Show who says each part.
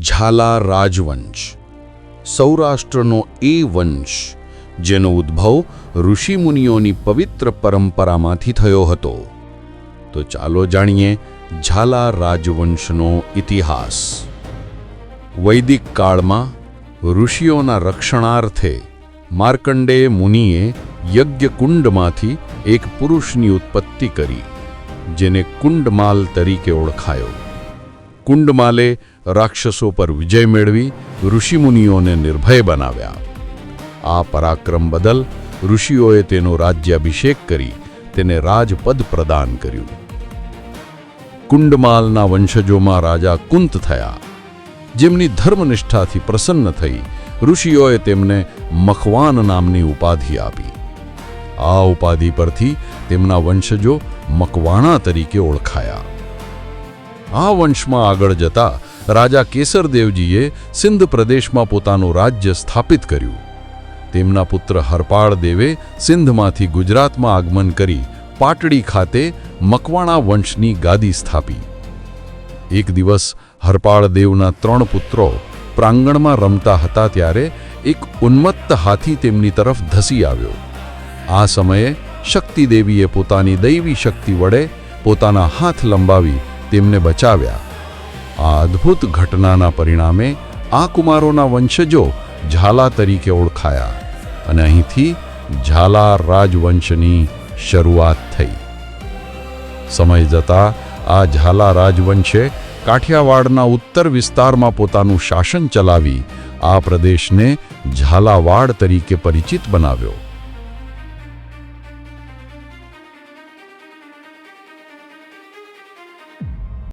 Speaker 1: ઝાલા રાજવંશ. સૌરાષ્ટ્રનો એ વંશ, જેનો ઉદ્ભવ ઋષિમુનિઓની પવિત્ર પરંપરામાંથી થયો હતો. તો ચાલો જાણીએ ઝાલા રાજવંશનો ઇતિહાસ. વૈદિક કાળમાં ઋષિઓના રક્ષણાર્થે માર્કંડેય મુનિએ યજ્ઞકુંડમાંથી એક પુરુષની ઉત્પત્તિ કરી, જેને કુંડમાલ તરીકે ઓળખાયો. કુંડમાલે રાક્ષસો પર વિજય મેળવી ઋષિમુનિઓને નિર્ભય બનાવ્યા. આ પરાક્રમ બદલ ઋષિઓએ તેનો રાજ્યાભિષેક કરી તેને રાજપદ પ્રદાન કર્યું. કુંડમાલના વંશજોમાં રાજા કુંત થયા. જેમની ધર્મનિષ્ઠાથી પ્રસન્ન થઈ, ઋષિઓએ તેમને મખવાન નામની ઉપાધિ આપી. આ ઉપાધિ પરથી તેમના વંશજો મકવાણા તરીકે ઓળખાયા. આ વંશમાં આગળ જતા રાજા કેસરદેવજીએ સિંધ પ્રદેશમાં પોતાનું રાજ્ય સ્થાપિત કર્યું. તેમના પુત્ર હરપાળ દેવે સિંધમાંથી ગુજરાતમાં આગમન કરી પાટડી ખાતે મકવાણા વંશની ગાદી સ્થાપી. એક દિવસ હરપાળ દેવના ત્રણ પુત્રો પ્રાંગણમાં રમતા હતા ત્યારે એક ઉન્મત્ત હાથી તેમની તરફ ધસી આવ્યો. આ સમયે શક્તિદેવીએ પોતાની દૈવી શક્તિ વડે પોતાના હાથ લંબાવી તેમને બચાવ્યા. આ અદ્ભુત ઘટનાના પરિણામે આ કુમારોના વંશજો ઝાલા તરીકે ઓળખાયા અને અહીંથી ઝાલા રાજવંશની શરૂઆત થઈ. સમય જતાં આ ઝાલા રાજવંશે કાઠિયાવાડના ઉત્તર વિસ્તારમાં પોતાનું શાસન ચલાવી આ પ્રદેશને ઝાલાવાડ તરીકે પરિચિત બનાવ્યો.